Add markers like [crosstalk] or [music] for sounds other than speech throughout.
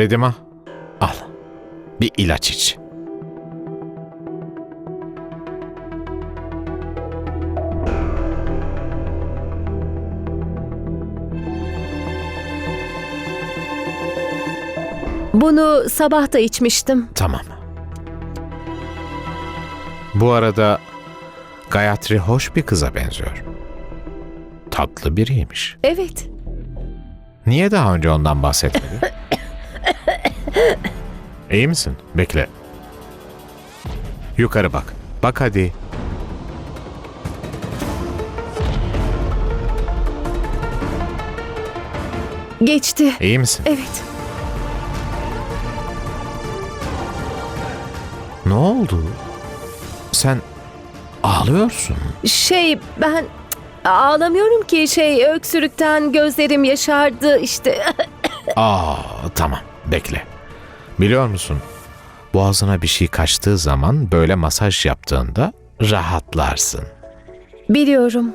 Redima, al. Bir ilaç iç. Bunu sabah da içmiştim. Tamam. Bu arada Gayatri hoş bir kıza benziyor. Tatlı biriymiş. Evet. Niye daha önce ondan bahsetmedi? [laughs] İyi misin? Bekle. Yukarı bak. Bak hadi. Geçti. İyi misin? Evet. Ne oldu? Sen ağlıyorsun. Şey ben ağlamıyorum ki şey öksürükten gözlerim yaşardı işte. [laughs] Aa, tamam. Bekle. Biliyor musun? Boğazına bir şey kaçtığı zaman böyle masaj yaptığında rahatlarsın. Biliyorum.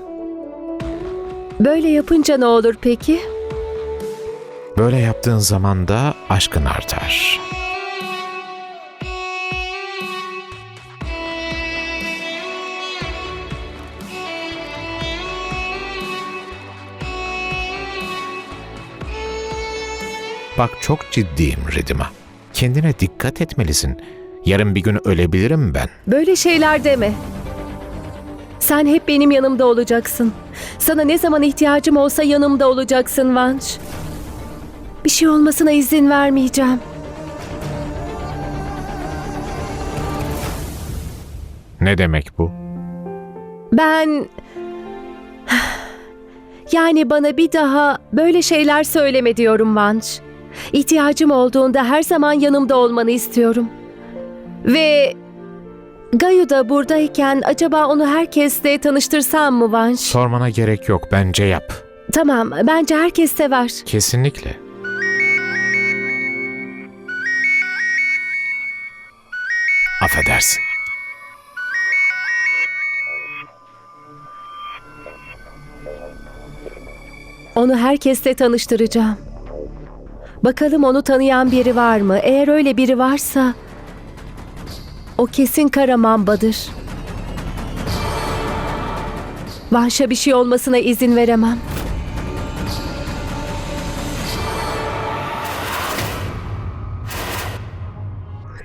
Böyle yapınca ne olur peki? Böyle yaptığın zaman da aşkın artar. Bak çok ciddiyim Redima. Kendine dikkat etmelisin. Yarın bir gün ölebilirim ben. Böyle şeyler deme. Sen hep benim yanımda olacaksın. Sana ne zaman ihtiyacım olsa yanımda olacaksın Vanç. Bir şey olmasına izin vermeyeceğim. Ne demek bu? Ben... [sighs] Yani bana bir daha böyle şeyler söyleme diyorum Vanç. İhtiyacım olduğunda her zaman yanımda olmanı istiyorum. Ve Gayu da buradayken acaba onu herkesle tanıştırsam mı Vanş? Sormana gerek yok. Bence yap. Tamam, bence herkes sever. Kesinlikle. Affedersin. Onu herkesle tanıştıracağım. Bakalım onu tanıyan biri var mı? Eğer öyle biri varsa o kesin Karamamba'dır. Vanş'a bir şey olmasına izin veremem.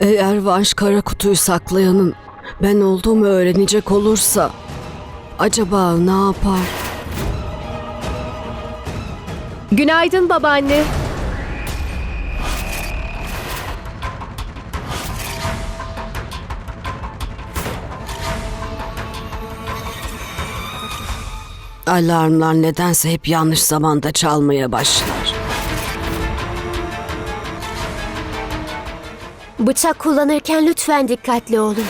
Eğer Vanş kara kutuyu saklayanın ben olduğumu öğrenecek olursa acaba ne yapar? Günaydın babaanne. Alarmlar nedense hep yanlış zamanda çalmaya başlar. Bıçak kullanırken lütfen dikkatli olun.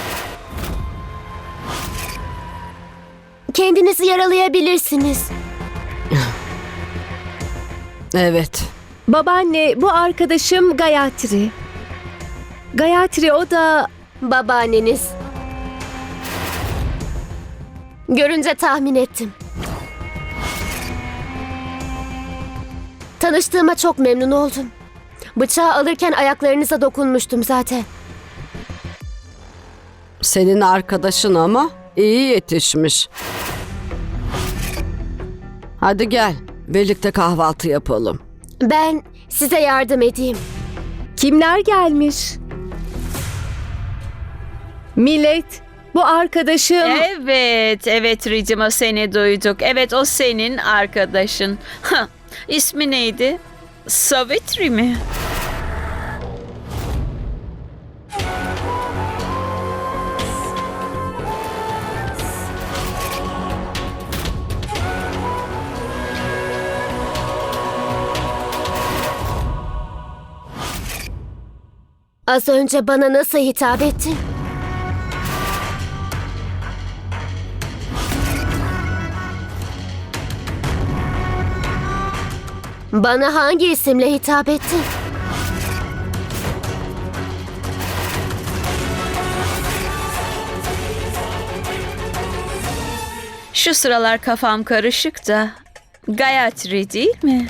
Kendinizi yaralayabilirsiniz. [laughs] Evet, Babaanne bu arkadaşım Gayatri. Gayatri o da Babaanneniz. Görünce tahmin ettim. Tanıştığıma çok memnun oldum. Bıçağı alırken ayaklarınıza dokunmuştum zaten. senin arkadaşın ama iyi yetişmiş. Hadi gel, birlikte kahvaltı yapalım. Ben size yardım edeyim. kimler gelmiş? Millet bu arkadaşım Evet, evet Ricima seni duyduk. Evet o senin arkadaşın. Ha, ismi neydi? Savitri mi? Az önce bana nasıl hitap ettin? Bana hangi isimle hitap ettin? Şu sıralar kafam karışık da. Gayatri değil mi?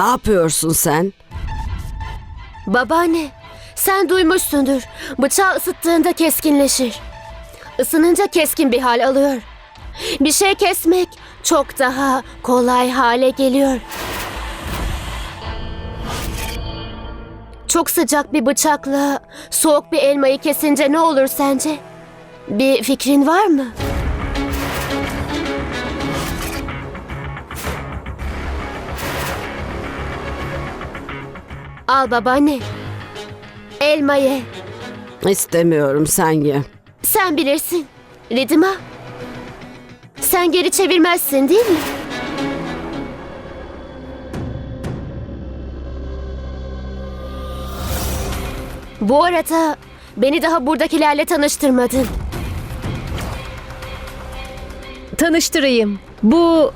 Ne yapıyorsun sen? Babaanne, sen duymuşsundur. Bıçağı ısıttığında keskinleşir. Isınınca keskin bir hal alıyor. Bir şey kesmek çok daha kolay hale geliyor. Çok sıcak bir bıçakla soğuk bir elmayı kesince ne olur sence? Bir fikrin var mı? Al babaanne. Elma ye. İstemiyorum sen ye. Sen bilirsin. Ridima. Sen geri çevirmezsin değil mi? Bu arada beni daha buradakilerle tanıştırmadın. Tanıştırayım. Bu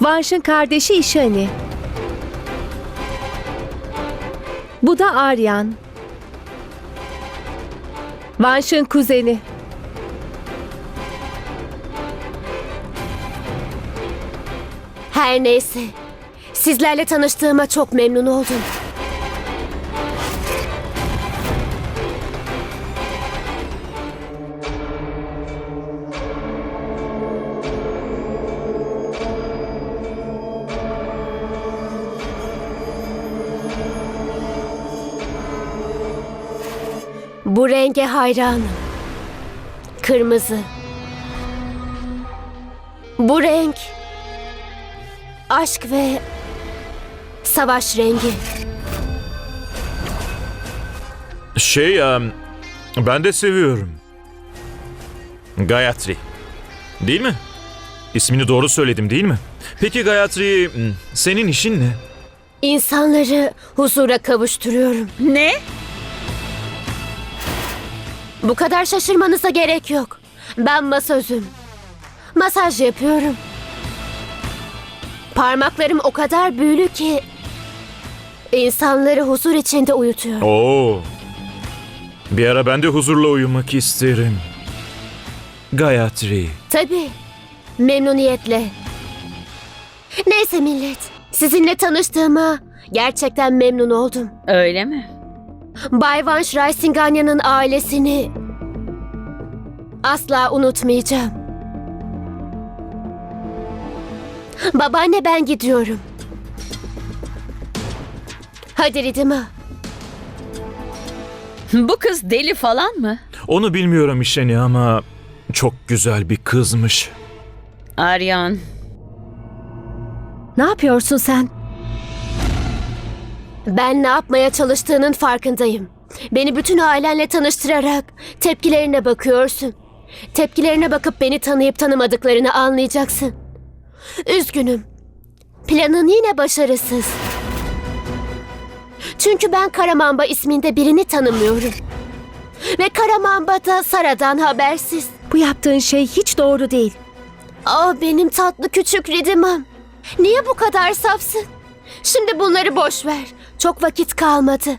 Vanş'ın kardeşi İşani. Bu da Aryan. Vanş'ın kuzeni. Her neyse. Sizlerle tanıştığıma çok memnun oldum. Bu renge hayranım. Kırmızı. Bu renk aşk ve savaş rengi. Şey, ben de seviyorum. Gayatri. Değil mi? İsmini doğru söyledim değil mi? Peki Gayatri, senin işin ne? İnsanları huzura kavuşturuyorum. Ne? Bu kadar şaşırmanıza gerek yok. Ben masözüm. Masaj yapıyorum. Parmaklarım o kadar büyülü ki insanları huzur içinde uyutuyor. Oo. Bir ara ben de huzurla uyumak isterim. Gayatri. Tabii. Memnuniyetle. Neyse millet. Sizinle tanıştığıma gerçekten memnun oldum. Öyle mi? Bay Vanş Raisinganya'nın ailesini asla unutmayacağım. Babaanne ben gidiyorum. Hadi Ridima. Bu kız deli falan mı? Onu bilmiyorum işeni ama çok güzel bir kızmış. Aryan. Ne yapıyorsun sen? Ben ne yapmaya çalıştığının farkındayım. Beni bütün ailenle tanıştırarak tepkilerine bakıyorsun. Tepkilerine bakıp beni tanıyıp tanımadıklarını anlayacaksın. Üzgünüm. Planın yine başarısız. Çünkü ben Karamamba isminde birini tanımıyorum. Ve Karamamba da Sara'dan habersiz. Bu yaptığın şey hiç doğru değil. Aa benim tatlı küçük Ridimam. Niye bu kadar safsın? Şimdi bunları boş ver. Çok vakit kalmadı.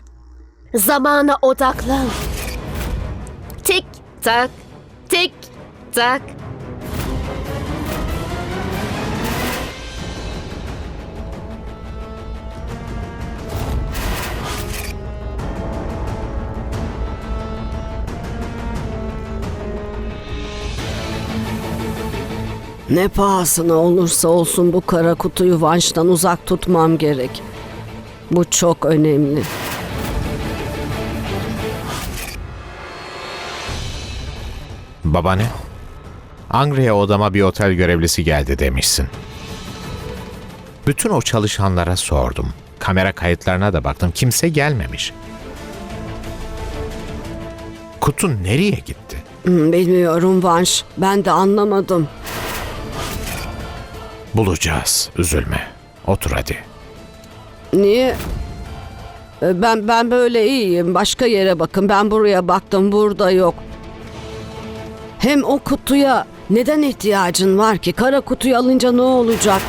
Zamana odaklan. Tik tak, tik tak. Ne pahasına olursa olsun bu kara kutuyu Vanş'tan uzak tutmam gerek. Bu çok önemli. Babaanne, Angri'ye odama bir otel görevlisi geldi demişsin. Bütün o çalışanlara sordum. Kamera kayıtlarına da baktım. Kimse gelmemiş. Kutu nereye gitti? Hmm, Bilmiyorum Vanş. Ben de anlamadım. Bulacağız. Üzülme. Otur hadi. Niye? E, Ben ben böyle iyiyim. Başka yere bakın. Ben buraya baktım. Burada yok. Hem o kutuya neden ihtiyacın var ki? Kara kutuyu alınca ne olacak?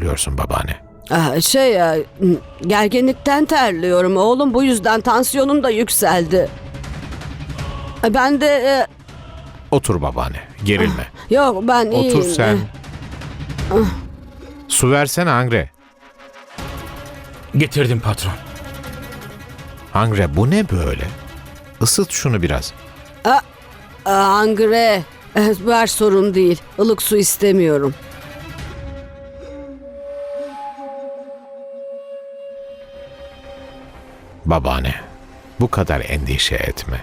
Terliyorsun babaanne? Ah, Şey ya, gerginlikten terliyorum oğlum. Bu yüzden tansiyonum da yükseldi. E, Ben de e, Otur babaanne. Gerilme. yok ben iyiyim. Otur sen. Su versene Angre. Getirdim patron. Angre bu ne böyle? Isıt şunu biraz. Ah, Angre, eh, ver sorun değil. Ilık su istemiyorum. Babaanne, bu kadar endişe etme.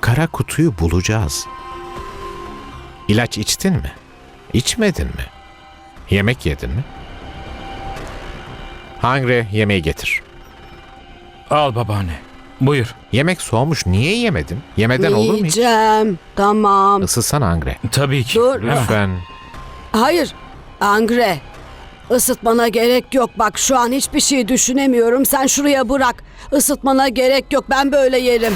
Kara kutuyu bulacağız. İlaç içtin mi? İçmedin mi? Yemek yedin mi? Hangre yemeği getir. Al babaanne. Buyur. Yemek soğumuş niye yemedin? Yemeden olur mu hiç? Yiyeceğim. Tamam. Isıtsana Angre. Tabii ki. Dur. Hemen. Lütfen. Hayır. Angre. Isıtmana gerek yok. Bak şu an hiçbir şey düşünemiyorum. Sen şuraya bırak. Isıtmana gerek yok. Ben böyle yerim.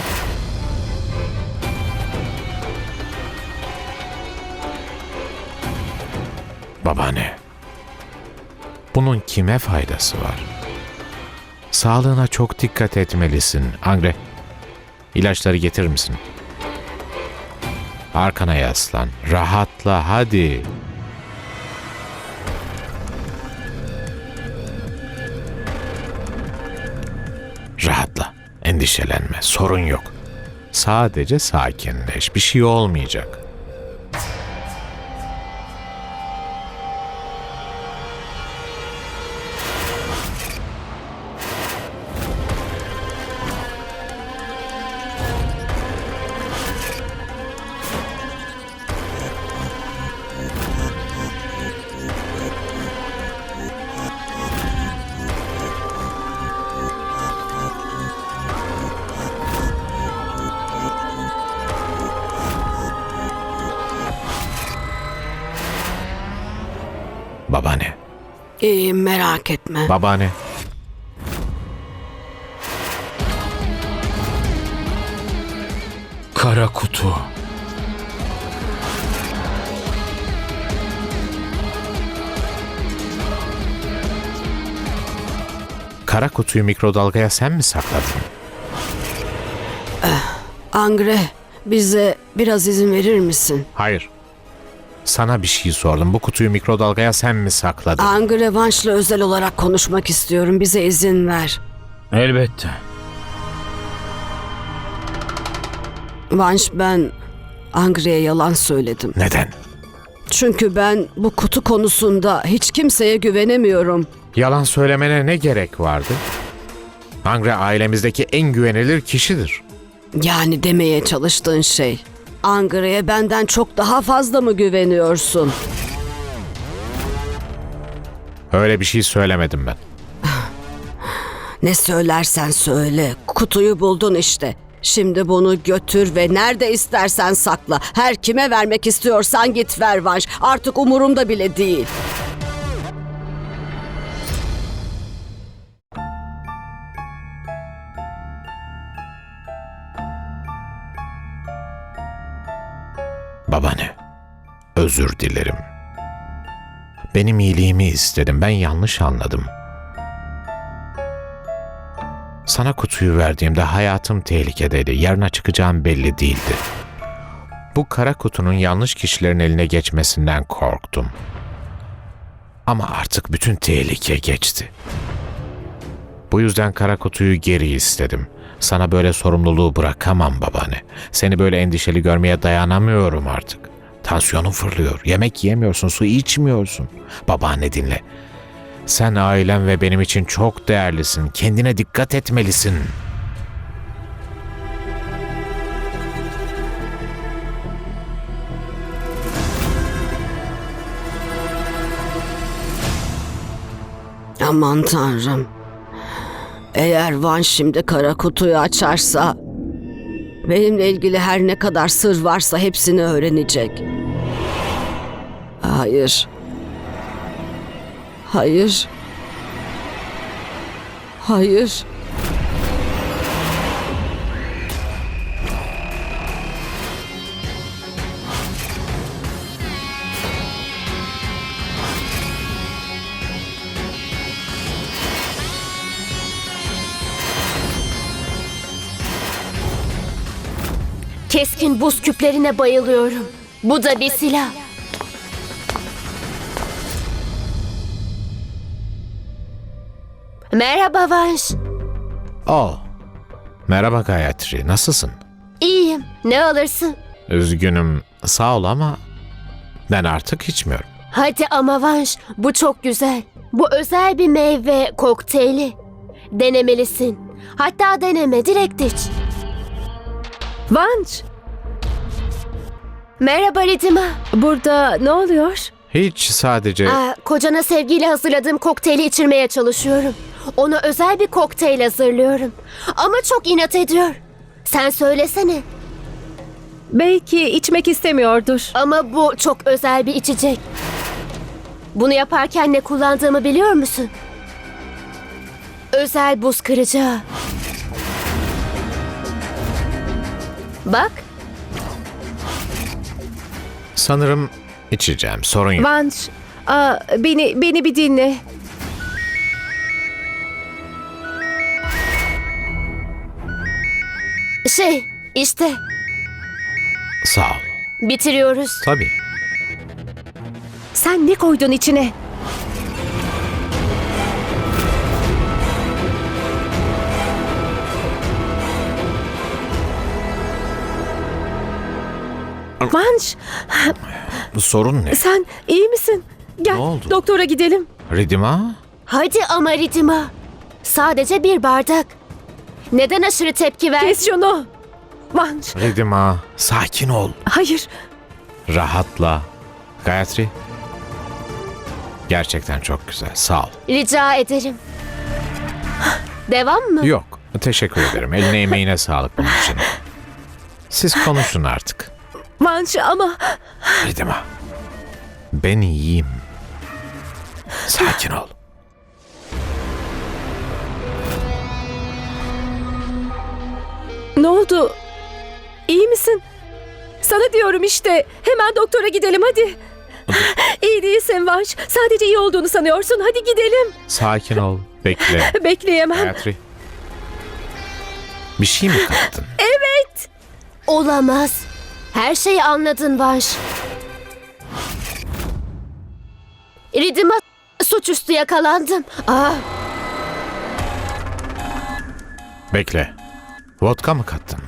Babaanne. Bunun kime faydası var? Sağlığına çok dikkat etmelisin. Angre, ilaçları getirir misin? Arkana yaslan. Rahatla hadi. Endişelenme. Sorun yok. Sadece sakinleş. Bir şey olmayacak. Babaanne. İyiyim merak etme. Babaanne. Kara kutu. Kara kutuyu mikrodalgaya sen mi sakladın? Angre bize biraz izin verir misin? Hayır. Sana bir şey sordum. Bu kutuyu mikrodalgaya sen mi sakladın? Angre Vanş'la özel olarak konuşmak istiyorum. Bize izin ver. Elbette. Vanş ben Angre'ye yalan söyledim. Neden? Çünkü ben bu kutu konusunda hiç kimseye güvenemiyorum. Yalan söylemene ne gerek vardı? Angre ailemizdeki en güvenilir kişidir. Yani demeye çalıştığın şey. Angre'ye benden çok daha fazla mı güveniyorsun? Öyle bir şey söylemedim ben. Ne söylersen söyle. Kutuyu buldun işte. Şimdi bunu götür ve nerede istersen sakla. Her kime vermek istiyorsan git ver Vanş. Artık umurumda bile değil. Babaanne, özür dilerim. Benim iyiliğimi istedim. Ben yanlış anladım. Sana kutuyu verdiğimde hayatım tehlikedeydi. Yarına çıkacağım belli değildi. Bu kara kutunun yanlış kişilerin eline geçmesinden korktum. Ama artık bütün tehlike geçti. Bu yüzden kara kutuyu geri istedim. Sana böyle sorumluluğu bırakamam babaanne. Seni böyle endişeli görmeye dayanamıyorum artık. Tansiyonun fırlıyor. Yemek yemiyorsun, su içmiyorsun. Babaanne dinle. Sen ailem ve benim için çok değerlisin. Kendine dikkat etmelisin. Aman tanrım. Eğer Van şimdi kara kutuyu açarsa... Benimle ilgili her ne kadar sır varsa hepsini öğrenecek. Hayır. Hayır. Hayır. Keskin buz küplerine bayılıyorum. Bu da bir silah. Merhaba Vanş. Oh. Merhaba Gayatri, nasılsın? İyiyim. Ne alırsın? Üzgünüm, sağ ol ama ben artık içmiyorum. Hadi ama Vanş, bu çok güzel. Bu özel bir meyve kokteyli. Denemelisin. Hatta deneme, direkt iç. Vanç, Merhaba Ridima. burada ne oluyor? Hiç sadece... Aa, kocana sevgiyle hazırladığım kokteyli içirmeye çalışıyorum. Ona özel bir kokteyl hazırlıyorum. Ama çok inat ediyor. Sen söylesene. Belki içmek istemiyordur. Ama bu çok özel bir içecek. Bunu yaparken ne kullandığımı biliyor musun? Özel buz kıracağı. Bak, Sanırım içeceğim, sorun yok. Vanç, aa, beni beni bir dinle. şey, işte Sağ ol. bitiriyoruz. Tabii. Sen ne koydun içine? Vanç, Sorun ne? sen iyi misin? Gel, Ne oldu? doktora gidelim. Ridima? Hadi ama Ridima. Sadece bir bardak. Neden aşırı tepki ver? Kes şunu. Vanç, Ridima, sakin ol. hayır. Rahatla. Gayatri. Gerçekten çok güzel, sağ ol. Rica ederim. Devam mı? Yok, teşekkür ederim. Eline emeğine sağlık bunun için. Siz konuşun artık. Vanç ama Ridima. Ben iyiyim. Sakin ol. ne oldu? İyi misin? Sana diyorum işte. Hemen doktora gidelim hadi. iyi değilsin Vanç. Sadece iyi olduğunu sanıyorsun. Hadi gidelim. Sakin ol. Bekle. [laughs] Bekleyemem. Gayatri. Bir şey mi kattın? Olamaz. Her şeyi anladın Vanş. Ridima suçüstü yakalandım. Aa, Bekle. Vodka mı kattın?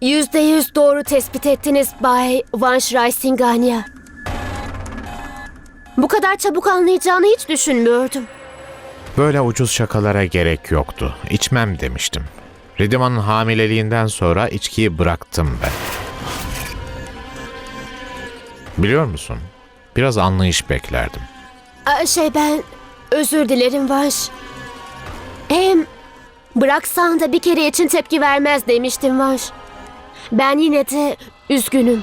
yüzde yüz doğru tespit ettiniz Bay Vanş Raisingania. Bu kadar çabuk anlayacağını hiç düşünmüyordum. Böyle ucuz şakalara gerek yoktu. İçmem demiştim. Ridima'nın hamileliğinden sonra içkiyi bıraktım ben. Biliyor musun? Biraz anlayış beklerdim. Aa, şey ben özür dilerim Vanş. Hem bıraksan da bir kere için tepki vermez demiştim Vanş. Ben yine de üzgünüm.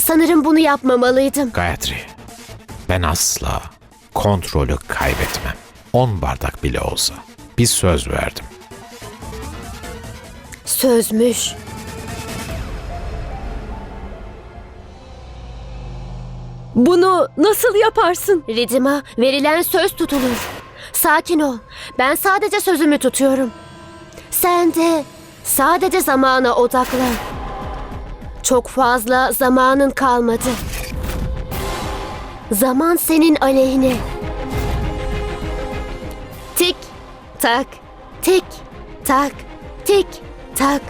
Sanırım bunu yapmamalıydım. Gayatri, ben asla kontrolü kaybetmem. 10 bardak bile olsa. Bir söz verdim. Sözmüş. Bunu nasıl yaparsın? Ridima verilen söz tutulur. Sakin ol. Ben sadece sözümü tutuyorum. Sen de sadece zamana odaklan. Çok fazla zamanın kalmadı. Zaman senin aleyhine. Tak, tik tak, tik tak.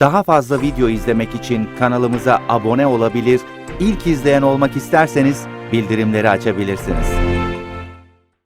Daha fazla video izlemek için kanalımıza abone olabilir, ilk izleyen olmak isterseniz bildirimleri açabilirsiniz.